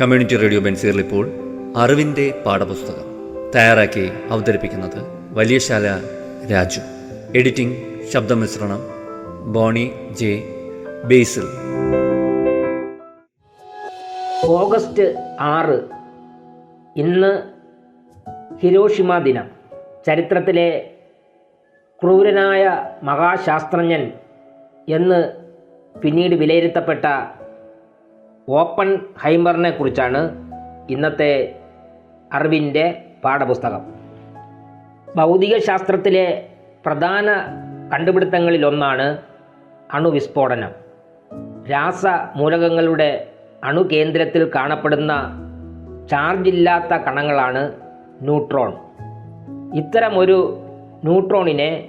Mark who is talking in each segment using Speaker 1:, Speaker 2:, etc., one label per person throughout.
Speaker 1: Community radio ബെൻസീറിൽ ഇപ്പോൾ അറിവിന്റെ പാഠപുസ്തകം തയ്യാറാക്കി അവതരിപ്പിക്കുന്നത് വലിയശാല രാജു. എഡിറ്റിംഗ് ശബ്ദമിശ്രണം ബോണി ജെ ബേസിൽ.
Speaker 2: ഓഗസ്റ്റ് ആറ് ഇന്ന് ഹിരോഷിമ ദിനം. ചരിത്രത്തിലെ ക്രൂരനായ മഹാശാസ്ത്രജ്ഞൻ എന്ന് പിന്നീട് വിലയിരുത്തപ്പെട്ട ഓപ്പൺ ഹൈമറിനെ കുറിച്ചാണ് ഇന്നത്തെ അറിവിന്റെ പാഠപുസ്തകം. ഭൗതികശാസ്ത്രത്തിലെ പ്രധാന കണ്ടുപിടുത്തങ്ങളിലൊന്നാണ് അണുവിസ്ഫോടനം. രാസ രാസമൂലകങ്ങളുടെ അണുകേന്ദ്രത്തിൽ കാണപ്പെടുന്ന ചാർജ് ഇല്ലാത്ത കണങ്ങളാണ് ന്യൂട്രോൺ. ഇത്തരമൊരു ന്യൂട്രോണിനെ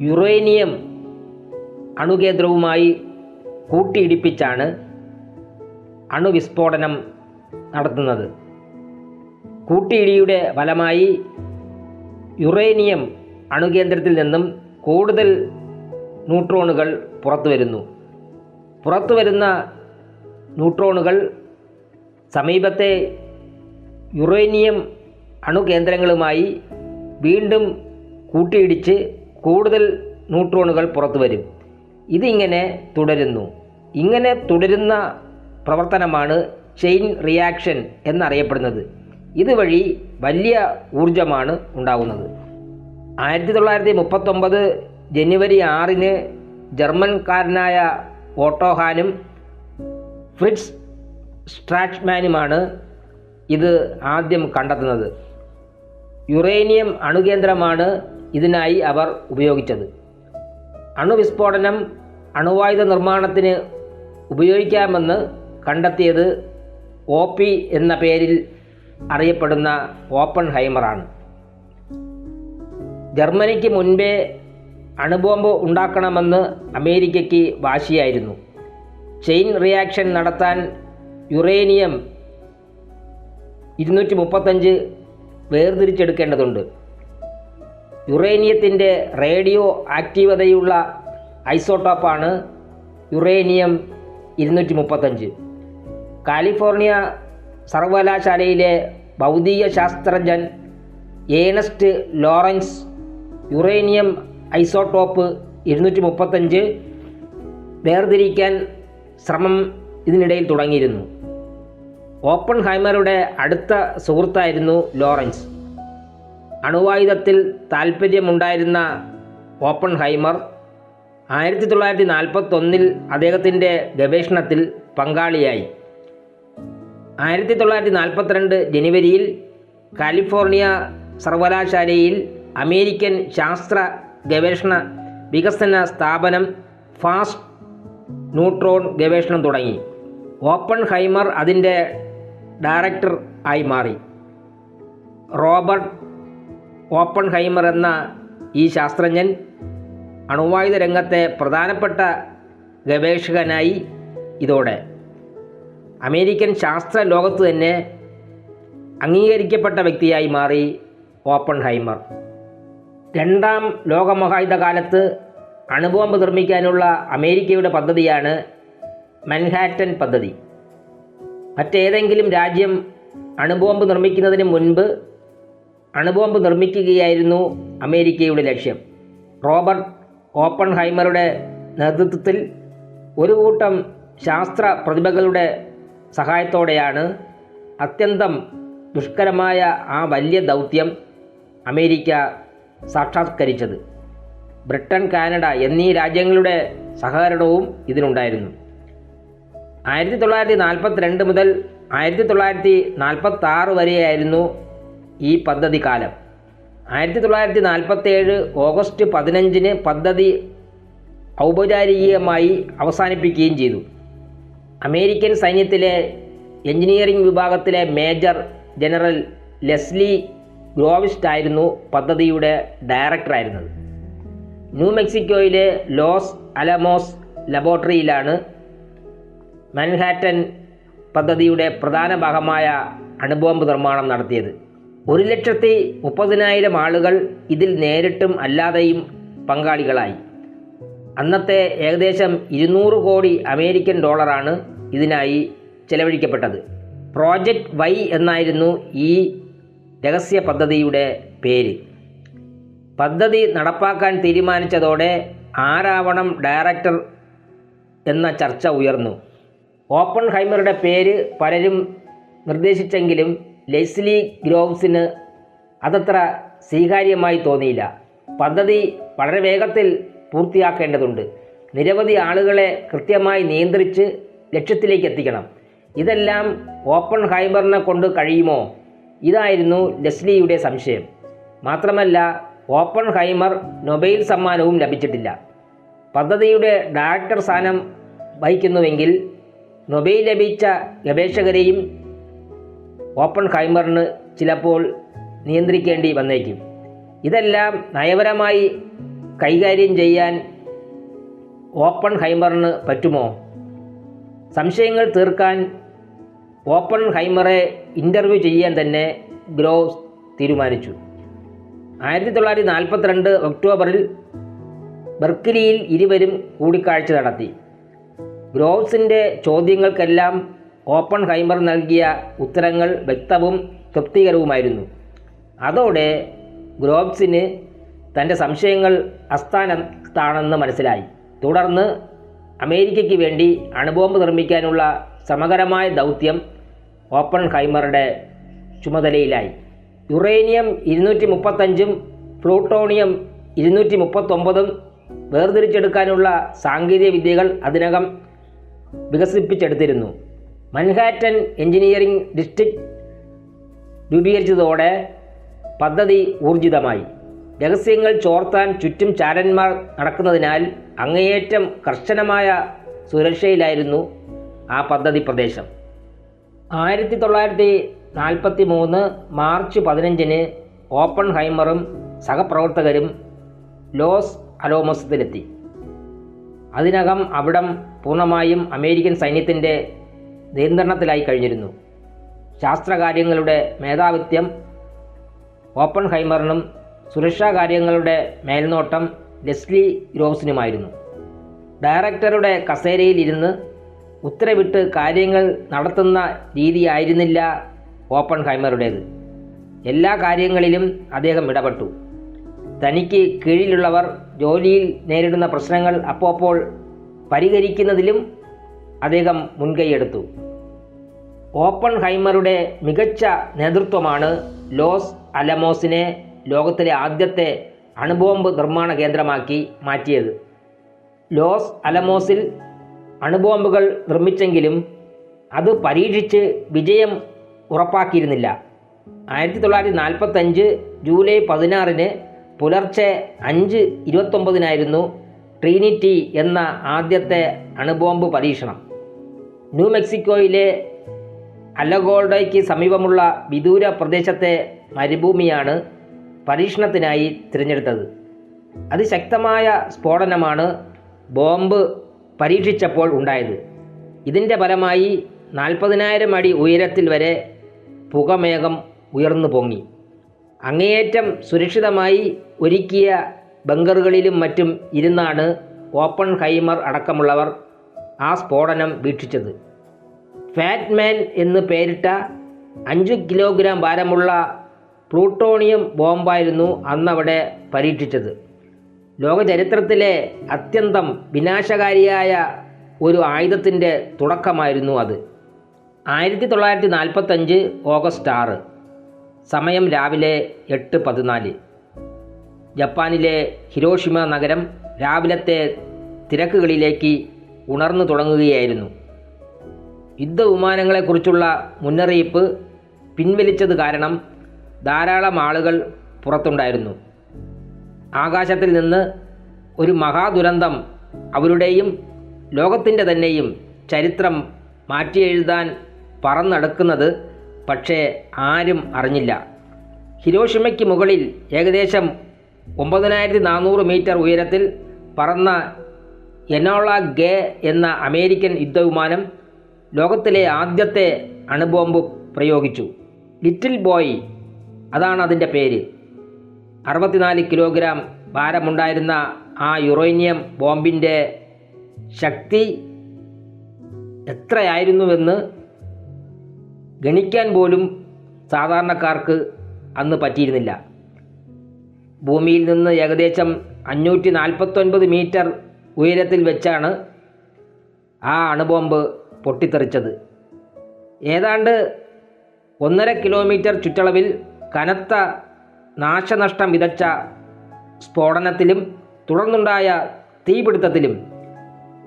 Speaker 2: യുറേനിയം അണുകേന്ദ്രവുമായി കൂട്ടിയിടിപ്പിച്ചാണ് അണുവിസ്ഫോടനം നടത്തുന്നത്. കൂട്ടിയിടിയുടെ ഫലമായി യുറേനിയം അണുകേന്ദ്രത്തിൽ നിന്നും കൂടുതൽ ന്യൂട്രോണുകൾ പുറത്തു വരുന്നു പുറത്തു വരുന്ന ന്യൂട്രോണുകൾ സമീപത്തെ യുറേനിയം അണുകേന്ദ്രങ്ങളുമായി വീണ്ടും കൂട്ടിയിടിച്ച് കൂടുതൽ ന്യൂട്രോണുകൾ പുറത്തു വരും ഇതിങ്ങനെ തുടരുന്നു. ഇങ്ങനെ തുടരുന്ന പ്രവർത്തനമാണ് ചെയിൻ റിയാക്ഷൻ എന്നറിയപ്പെടുന്നത്. ഇതുവഴി വലിയ ഊർജമാണ് ഉണ്ടാകുന്നത്. ആയിരത്തി തൊള്ളായിരത്തി മുപ്പത്തൊമ്പത് ജനുവരി ആറിന് ജർമ്മൻകാരനായ ഓട്ടോഹാനും ഫ്രിഡ്സ് സ്ട്രാറ്റ്മാനുമാണ് ഇത് ആദ്യം കണ്ടെത്തുന്നത്. യുറേനിയം അണുകേന്ദ്രമാണ് ഇതിനായി അവർ ഉപയോഗിച്ചത്. അണുവിസ്ഫോടനം അണുവായുധ നിർമ്മാണത്തിന് ഉപയോഗിക്കാമെന്ന് കണ്ടെത്തിയത് ഒ പി എന്ന പേരിൽ അറിയപ്പെടുന്ന ഓപ്പൺ ഹൈമറാണ് ജർമ്മനിക്ക് മുൻപേ അണുബോംബ് ഉണ്ടാക്കണമെന്ന് അമേരിക്കയ്ക്ക് വാശിയായിരുന്നു. ചെയിൻ റിയാക്ഷൻ നടത്താൻ യുറേനിയം ഇരുന്നൂറ്റി മുപ്പത്തഞ്ച് വേർതിരിച്ചെടുക്കേണ്ടതുണ്ട്. യുറേനിയത്തിന്റെ റേഡിയോ ആക്റ്റീവതയുള്ള ഐസോട്ടോപ്പാണ് യുറേനിയം ഇരുന്നൂറ്റി മുപ്പത്തഞ്ച് കാലിഫോർണിയ സർവകലാശാലയിലെ ഭൗതിക ശാസ്ത്രജ്ഞൻ ഏണസ്റ്റ് ലോറൻസ് യുറേനിയം ഐസോട്ടോപ്പ് ഇരുന്നൂറ്റി മുപ്പത്തഞ്ച് വേർതിരിക്കാൻ ശ്രമം ഇതിനിടയിൽ തുടങ്ങിയിരുന്നു. ഓപ്പൺ ഹൈമറുടെ അടുത്ത സുഹൃത്തായിരുന്നു ലോറൻസ്. അണുവായുധത്തിൽ താൽപ്പര്യമുണ്ടായിരുന്ന ഓപ്പൺ ഹൈമർ ആയിരത്തി തൊള്ളായിരത്തി നാൽപ്പത്തൊന്നിൽ അദ്ദേഹത്തിന്റെ ഗവേഷണത്തിൽ പങ്കാളിയായി. ആയിരത്തി തൊള്ളായിരത്തി നാൽപ്പത്തിരണ്ട് ജനുവരിയിൽ കാലിഫോർണിയ സർവകലാശാലയിൽ അമേരിക്കൻ ശാസ്ത്ര ഗവേഷണ വികസന സ്ഥാപനം ഫാസ്റ്റ് ന്യൂട്രോൺ ഗവേഷണം തുടങ്ങി. ഓപ്പൺ ഹൈമർ അതിന്റെ ഡയറക്ടർ ആയി മാറി. റോബർട്ട് ഓപ്പൺ ഹൈമർ എന്ന ഈ ശാസ്ത്രജ്ഞൻ അണുവായുധ രംഗത്തെ പ്രധാനപ്പെട്ട ഗവേഷകനായി ഇതോടെ അമേരിക്കൻ ശാസ്ത്ര ലോകത്ത് തന്നെ അംഗീകരിക്കപ്പെട്ട വ്യക്തിയായി മാറി ഓപ്പൺ ഹൈമർ രണ്ടാം ലോകമഹായുധ കാലത്ത് അണുബോംബ് നിർമ്മിക്കാനുള്ള അമേരിക്കയുടെ പദ്ധതിയാണ് മൻഹാറ്റൻ പദ്ധതി. മറ്റേതെങ്കിലും രാജ്യം അണുബോംബ് നിർമ്മിക്കുന്നതിന് മുൻപ് അണുബോംബ് നിർമ്മിക്കുകയായിരുന്നു അമേരിക്കയുടെ ലക്ഷ്യം. റോബർട്ട് ഓപ്പൺ ഹൈമറുടെ നേതൃത്വത്തിൽ ഒരു കൂട്ടം ശാസ്ത്ര പ്രതിഭകളുടെ സഹായത്തോടെയാണ് അത്യന്തം ദുഷ്കരമായ ആ വലിയ ദൗത്യം അമേരിക്ക സാക്ഷാത്കരിച്ചത്. ബ്രിട്ടൻ കാനഡ എന്നീ രാജ്യങ്ങളുടെ സഹകരണവും ഇതിനുണ്ടായിരുന്നു. ആയിരത്തി തൊള്ളായിരത്തി നാൽപ്പത്തിരണ്ട് മുതൽ ആയിരത്തി തൊള്ളായിരത്തി നാൽപ്പത്തി ആറ് വരെയായിരുന്നു ഈ പദ്ധതി കാലം ആയിരത്തി തൊള്ളായിരത്തി നാൽപ്പത്തേഴ് ഓഗസ്റ്റ് പതിനഞ്ചിന് പദ്ധതി ഔപചാരികമായി അവസാനിപ്പിക്കുകയും ചെയ്തു. അമേരിക്കൻ സൈന്യത്തിലെ എഞ്ചിനീയറിംഗ് വിഭാഗത്തിലെ മേജർ ജനറൽ ലെസ്ലി ഗ്രോവിസ്റ്റ് ആയിരുന്നു പദ്ധതിയുടെ ഡയറക്ടറായിരുന്നത്. ന്യൂ മെക്സിക്കോയിലെ ലോസ് അലമോസ് ലബോറട്ടറിയിലാണ് മൻഹാറ്റൻ പദ്ധതിയുടെ പ്രധാന ഭാഗമായ അണുബോംബ് നിർമ്മാണം നടത്തിയത്. ഒരു ലക്ഷത്തി മുപ്പതിനായിരം ആളുകൾ ഇതിൽ നേരിട്ടും അല്ലാതെയും പങ്കാളികളായി. അന്നത്തെ ഏകദേശം ഇരുന്നൂറ് കോടി അമേരിക്കൻ ഡോളറാണ് ഇതിനായി ചെലവഴിക്കപ്പെട്ടത്. പ്രോജക്റ്റ് വൈ എന്നായിരുന്നു ഈ രഹസ്യ പദ്ധതിയുടെ പേര്. പദ്ധതി നടപ്പാക്കാൻ തീരുമാനിച്ചതോടെ ആരാവണം ഡയറക്ടർ എന്ന ചർച്ച ഉയർന്നു. ഓപ്പൺ ഹൈമറുടെ പേര് പലരും നിർദ്ദേശിച്ചെങ്കിലും ലെസ്ലി ഗ്രോവ്സിന് അതത്ര സ്വീകാര്യമായി തോന്നിയില്ല. പദ്ധതി വളരെ വേഗത്തിൽ പൂർത്തിയാക്കേണ്ടതുണ്ട്. നിരവധി ആളുകളെ കൃത്യമായി നിയന്ത്രിച്ച് ലക്ഷ്യത്തിലേക്ക് എത്തിക്കണം. ഇതെല്ലാം ഓപ്പൺ ഹൈബറിനെ കൊണ്ട് കഴിയുമോ? ഇതായിരുന്നു ലെസ്ലിയുടെ സംശയം. മാത്രമല്ല ഓപ്പൺ ഹൈമർ നൊബൈൽ സമ്മാനവും ലഭിച്ചിട്ടില്ല. പദ്ധതിയുടെ ഡയറക്ടർ സ്ഥാനം വഹിക്കുന്നുവെങ്കിൽ നൊബൈൽ ലഭിച്ച ഗവേഷകരെയും ഓപ്പൺ ഹൈമറിന് ചിലപ്പോൾ നിയന്ത്രിക്കേണ്ടി വന്നേക്കും. ഇതെല്ലാം നയപരമായി കൈകാര്യം ചെയ്യാൻ ഓപ്പൺ ഹൈമറിന് പറ്റുമോ? സംശയങ്ങൾ തീർക്കാൻ ഓപ്പൺ ഹൈമറെ ഇന്റർവ്യൂ ചെയ്യാൻ തന്നെ ഗ്രോവ്സ് തീരുമാനിച്ചു. ആയിരത്തി തൊള്ളായിരത്തി നാൽപ്പത്തിരണ്ട് ഒക്ടോബറിൽ ബെർക്കിലിയിൽ ഇരുവരും കൂടിക്കാഴ്ച നടത്തി. ഗ്രോവ്സിന്റെ ചോദ്യങ്ങൾക്കെല്ലാം ഓപ്പൺ ഹൈമർ നൽകിയ ഉത്തരങ്ങൾ വ്യക്തവും തൃപ്തികരവുമായിരുന്നു. അതോടെ ഗ്രോവ്സിന് തന്റെ സംശയങ്ങൾ അസ്ഥാനത്താണെന്ന് മനസ്സിലായി. തുടർന്ന് അമേരിക്കയ്ക്ക് വേണ്ടി അണുബോംബ് നിർമ്മിക്കാനുള്ള സമകരമായ ദൗത്യം ഓപ്പൺ ഹൈമറുടെ ചുമതലയിലായി. യുറേനിയം ഇരുന്നൂറ്റി മുപ്പത്തഞ്ചും പ്ലൂട്ടോണിയം ഇരുന്നൂറ്റി മുപ്പത്തൊമ്പതും വേർതിരിച്ചെടുക്കാനുള്ള സാങ്കേതിക വിദ്യകൾ അതിനകം വികസിപ്പിച്ചെടുത്തിരുന്നു. മൻഹാറ്റൻ എഞ്ചിനീയറിംഗ് ഡിസ്ട്രിക്റ്റ് രൂപീകരിച്ചതോടെ പദ്ധതി ഊർജിതമായി. രഹസ്യങ്ങൾ ചോർത്താൻ ചുറ്റും ചാരന്മാർ നടക്കുന്നതിനാൽ അങ്ങേയറ്റം കർശനമായ സുരക്ഷയിലായിരുന്നു ആ പദ്ധതി പ്രദേശം. ആയിരത്തി തൊള്ളായിരത്തി നാൽപ്പത്തി മൂന്ന് മാർച്ച് പതിനഞ്ചിന് ഓപ്പൺ ഹൈമറും സഹപ്രവർത്തകരും ലോസ് അലോമസത്തിലെത്തി അതിനകം അവിടം പൂർണമായും അമേരിക്കൻ സൈന്യത്തിന്റെ നിയന്ത്രണത്തിലായി കഴിഞ്ഞിരുന്നു. ശാസ്ത്രകാര്യങ്ങളുടെ മേധാവിത്യം ഓപ്പൺ ഹൈമറിനും സുരക്ഷാ കാര്യങ്ങളുടെ മേൽനോട്ടം ലെസ്ലി ഗ്രോവ്സിനുമായിരുന്നു. ഡയറക്ടറുടെ കസേരയിലിരുന്ന് ഉത്തരവിട്ട് കാര്യങ്ങൾ നടത്തുന്ന രീതിയായിരുന്നില്ല ഓപ്പൺ ഹൈമറുടേത് എല്ലാ കാര്യങ്ങളിലും അദ്ദേഹം ഇടപെട്ടു. തനിക്ക് കീഴിലുള്ളവർ ജോലിയിൽ നേരിടുന്ന പ്രശ്നങ്ങൾ അപ്പോൾ പരിഹരിക്കുന്നതിലും അദ്ദേഹം മുൻകൈയെടുത്തു. ഓപ്പൺ ഹൈമറുടെ മികച്ച നേതൃത്വമാണ് ലോസ് അലമോസിനെ ലോകത്തിലെ ആദ്യത്തെ അണുബോംബ് നിർമ്മാണ കേന്ദ്രമാക്കി മാറ്റിയത്. ലോസ് അലമോസിൽ അണുബോംബുകൾ നിർമ്മിച്ചെങ്കിലും അത് പരീക്ഷിച്ച് വിജയം ഉറപ്പാക്കിയിരുന്നില്ല. ആയിരത്തി തൊള്ളായിരത്തി നാൽപ്പത്തഞ്ച് ജൂലൈ പതിനാറിന് പുലർച്ചെ അഞ്ച് ഇരുപത്തൊമ്പതിനായിരുന്നു ട്രീനിറ്റി എന്ന ആദ്യത്തെ അണുബോംബ് പരീക്ഷണം. ന്യൂ മെക്സിക്കോയിലെ അലഗോൾഡയ്ക്ക് സമീപമുള്ള വിദൂര പ്രദേശത്തെ മരുഭൂമിയാണ് പരീക്ഷണത്തിനായി തിരഞ്ഞെടുത്തത്. അതിശക്തമായ സ്ഫോടനമാണ് ബോംബ് പരീക്ഷിച്ചപ്പോൾ ഉണ്ടായത്. ഇതിന്റെ ഫലമായി നാൽപ്പതിനായിരം അടി ഉയരത്തിൽ വരെ പുകമേഘം ഉയർന്നു പൊങ്ങി. അങ്ങേയറ്റം സുരക്ഷിതമായി ഒരുക്കിയ ബങ്കറുകളിലും മറ്റും ഇരുന്നാണ് ഓപ്പൺ ഹൈമർ അടക്കമുള്ളവർ ആ സ്ഫോടനം വീക്ഷിച്ചത്. ഫാറ്റ്മാൻ എന്ന് പേരിട്ട അഞ്ചു കിലോഗ്രാം ഭാരമുള്ള പ്ലൂട്ടോണിയം ബോംബായിരുന്നു അന്നവിടെ പരീക്ഷിച്ചത്. ലോകചരിത്രത്തിലെ അത്യന്തം വിനാശകാരിയായ ഒരു ആയുധത്തിന്റെ തുടക്കമായിരുന്നു അത്. ആയിരത്തി തൊള്ളായിരത്തി നാൽപ്പത്തഞ്ച് ഓഗസ്റ്റ് ആറ് സമയം രാവിലെ എട്ട് പതിനാല്. ജപ്പാനിലെ ഹിരോഷിമ നഗരം രാവിലത്തെ തിരക്കുകളിലേക്ക് ഉണർന്നു തുടങ്ങുകയായിരുന്നു. യുദ്ധവിമാനങ്ങളെക്കുറിച്ചുള്ള മുന്നറിയിപ്പ് പിൻവലിച്ചത് കാരണം ധാരാളം ആളുകൾ പുറത്തുണ്ടായിരുന്നു. ആകാശത്തിൽ നിന്ന് ഒരു മഹാദുരന്തം അവരുടെയും ലോകത്തിന്റെ തന്നെയും ചരിത്രം മാറ്റിയെഴുതാൻ പറന്നടക്കുന്നത് പക്ഷേ ആരും അറിഞ്ഞില്ല. ഹിരോഷിമയ്ക്ക് മുകളിൽ ഏകദേശം ഒമ്പതിനായിരത്തി നാനൂറ് മീറ്റർ ഉയരത്തിൽ പറന്ന എനോള ഗേ എന്ന അമേരിക്കൻ യുദ്ധവിമാനം ലോകത്തിലെ ആദ്യത്തെ അണുബോംബ് പ്രയോഗിച്ചു. ലിറ്റിൽ ബോയ് അതാണ് അതിന്റെ പേര്. അറുപത്തിനാല് കിലോഗ്രാം ഭാരമുണ്ടായിരുന്ന ആ യുറേനിയം ബോംബിന്റെ ശക്തി എത്രയായിരുന്നുവെന്ന് ഗണിക്കാൻ പോലും സാധാരണക്കാർക്ക് അന്ന് പറ്റിയിരുന്നില്ല. ഭൂമിയിൽ നിന്ന് ഏകദേശം അഞ്ഞൂറ്റി നാൽപ്പത്തൊൻപത് മീറ്റർ ഉയരത്തിൽ വെച്ചാണ് ആ അണുബോംബ് പൊട്ടിത്തെറിച്ചത്. ഏതാണ്ട് ഒന്നര കിലോമീറ്റർ ചുറ്റളവിൽ കനത്ത നാശനഷ്ടം വിതച്ച സ്ഫോടനത്തിലും തുടർന്നുണ്ടായ തീപിടുത്തത്തിലും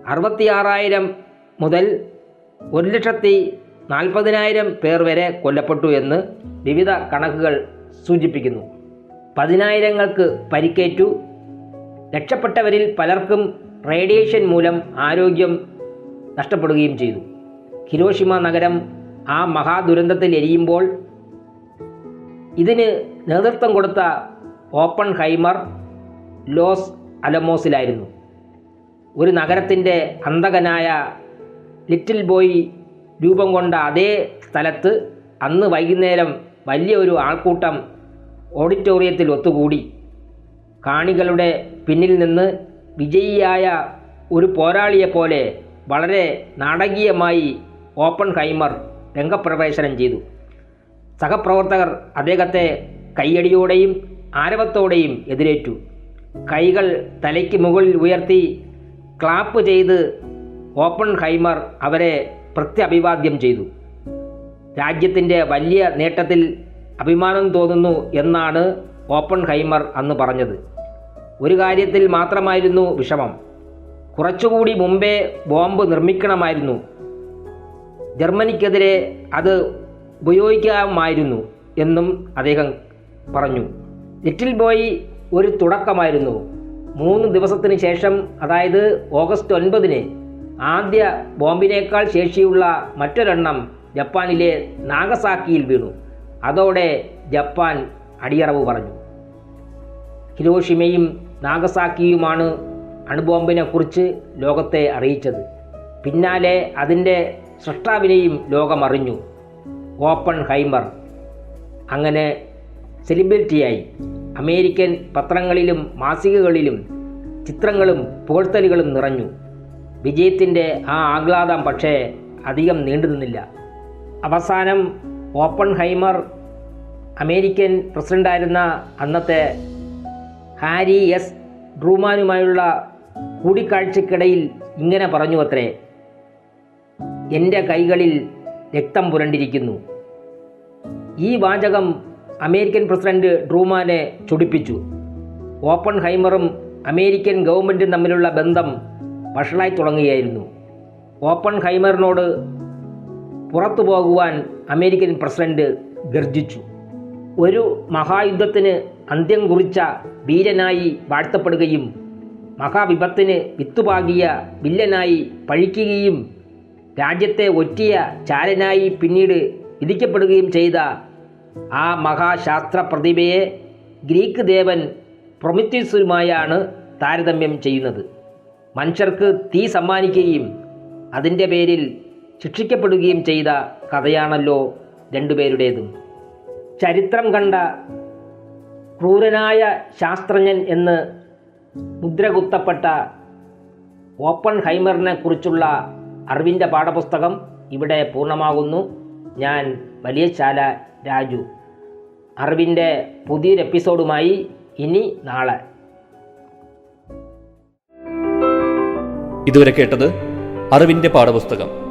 Speaker 2: അറുപത്തിയാറായിരം മുതൽ ഒരു ലക്ഷത്തി നാൽപ്പതിനായിരം പേർ വരെ കൊല്ലപ്പെട്ടു എന്ന് വിവിധ കണക്കുകൾ സൂചിപ്പിക്കുന്നു. പതിനായിരങ്ങൾക്ക് പരിക്കേറ്റു. രക്ഷപ്പെട്ടവരിൽ പലർക്കും റേഡിയേഷൻ മൂലം ആരോഗ്യം നഷ്ടപ്പെടുകയും ചെയ്തു. ഹിരോഷിമ നഗരം ആ മഹാദുരന്തത്തിൽ എരിയുമ്പോൾ ഇതിന് നേതൃത്വം കൊടുത്ത ഓപ്പൺ ഹൈമർ ലോസ് അലമോസിലായിരുന്നു. ഒരു നഗരത്തിന്റെ അന്തകനായ ലിറ്റിൽ ബോയ് രൂപം കൊണ്ട അതേ സ്ഥലത്ത് അന്ന് വൈകുന്നേരം വലിയ ഒരു ആൾക്കൂട്ടം ഓഡിറ്റോറിയത്തിൽ ഒത്തുകൂടി. കാണികളുടെ പിന്നിൽ നിന്ന് വിജയിയായ ഒരു പോരാളിയെപ്പോലെ വളരെ നാടകീയമായി ഓപ്പൺ ഹൈമർ രംഗപ്രവേശനം ചെയ്തു. സഹപ്രവർത്തകർ അദ്ദേഹത്തെ കയ്യടിയോടെയും ആരവത്തോടെയും എതിരേറ്റു. കൈകൾ തലയ്ക്ക് മുകളിൽ ഉയർത്തി ക്ലാപ്പ് ചെയ്ത് ഓപ്പൺ ഹൈമർ അവരെ പ്രത്യഭിവാദ്യം ചെയ്തു. രാജ്യത്തിന്റെ വലിയ നേട്ടത്തിൽ അഭിമാനം തോന്നുന്നു എന്നാണ് ഓപ്പൺ ഹൈമർ അന്ന് പറഞ്ഞത്. ഒരു കാര്യത്തിൽ മാത്രമായിരുന്നു വിഷമം. കുറച്ചുകൂടി മുമ്പേ ബോംബ് നിർമ്മിക്കണമായിരുന്നു. ജർമ്മനിക്കെതിരെ അത് ഉപയോഗിക്കാമായിരുന്നു എന്നും അദ്ദേഹം പറഞ്ഞു. ലിറ്റിൽ ബോയ് ഒരു തുടക്കമായിരുന്നു. മൂന്ന് ദിവസത്തിന് ശേഷം അതായത് ഓഗസ്റ്റ് ഒൻപതിന് ആദ്യ ബോംബിനേക്കാൾ ശേഷിയുള്ള മറ്റൊരെണ്ണം ജപ്പാനിലെ നാഗസാക്കിയിൽ വീണു. അതോടെ ജപ്പാൻ അടിയറവ് പറഞ്ഞു. ഹിരോഷിമയും നാഗസാക്കിയുമാണ് അണുബോംബിനെക്കുറിച്ച് ലോകത്തെ അറിയിച്ചത്. പിന്നാലെ അതിന്റെ സൃഷ്ടാവിനെയും ലോകമറിഞ്ഞു. ഓപ്പൺ ഹൈമർ അങ്ങനെ സെലിബ്രിറ്റിയായി. അമേരിക്കൻ പത്രങ്ങളിലും മാസികകളിലും ചിത്രങ്ങളും പുകഴ്ത്തലുകളും നിറഞ്ഞു. വിജയത്തിന്റെ ആ ആഹ്ലാദം പക്ഷേ അധികം നീണ്ടു നിന്നില്ല. അവസാനം ഓപ്പൺ ഹൈമർ അമേരിക്കൻ പ്രസിഡന്റായിരുന്ന അന്നത്തെ ഹാരി എസ്. ഡ്രൂമാനുമായുള്ള കൂടിക്കാഴ്ചക്കിടയിൽ ഇങ്ങനെ പറഞ്ഞു അത്രേ. എന്റെ കൈകളിൽ രക്തം പുരണ്ടിരിക്കുന്നു. ഈ വാചകം അമേരിക്കൻ പ്രസിഡന്റ് ഡ്രൂമാനെ ചൊടിപ്പിച്ചു. ഓപ്പൺ ഹൈമറും അമേരിക്കൻ ഗവൺമെന്റും തമ്മിലുള്ള ബന്ധം വഷളായി തുടങ്ങുകയായിരുന്നു. ഓപ്പൺ ഹൈമറിനോട് പുറത്തു പോകുവാൻ അമേരിക്കൻ പ്രസിഡന്റ് ഗർജിച്ചു. ഒരു മഹായുദ്ധത്തിന് അന്ത്യം കുറിച്ച വീരനായി വാഴ്ത്തപ്പെടുകയും മഹാവിപത്തിന് വിത്തുപാകിയ വില്ലനായി പഴിക്കുകയും രാജ്യത്തെ ഒറ്റിയ ചാരനായി പിന്നീട് വിധിക്കപ്പെടുകയും ചെയ്ത ആ മഹാശാസ്ത്ര പ്രതിഭയെ ഗ്രീക്ക് ദേവൻ പ്രൊമിത്യസുമായാണ് താരതമ്യം ചെയ്യുന്നത്. മനുഷ്യർക്ക് തീ സമ്മാനിക്കുകയും അതിന്റെ പേരിൽ ശിക്ഷിക്കപ്പെടുകയും ചെയ്ത കഥയാണല്ലോ രണ്ടുപേരുടേതും. ചരിത്രം കണ്ട ക്രൂരനായ ശാസ്ത്രജ്ഞൻ എന്ന് മുദ്രകുത്തപ്പെട്ട ഓപ്പൺ ഹൈമറിനെ കുറിച്ചുള്ള അറിവിന്റെ പാഠപുസ്തകം ഇവിടെ പൂർണമാകുന്നു. ഞാൻ വലിയ ചാല രാജു. അറിവിന്റെ പുതിയൊരു എപ്പിസോഡുമായി ഇനി നാളെ.
Speaker 1: ഇതുവരെ കേട്ടത് അറിവിന്റെ പാഠപുസ്തകം.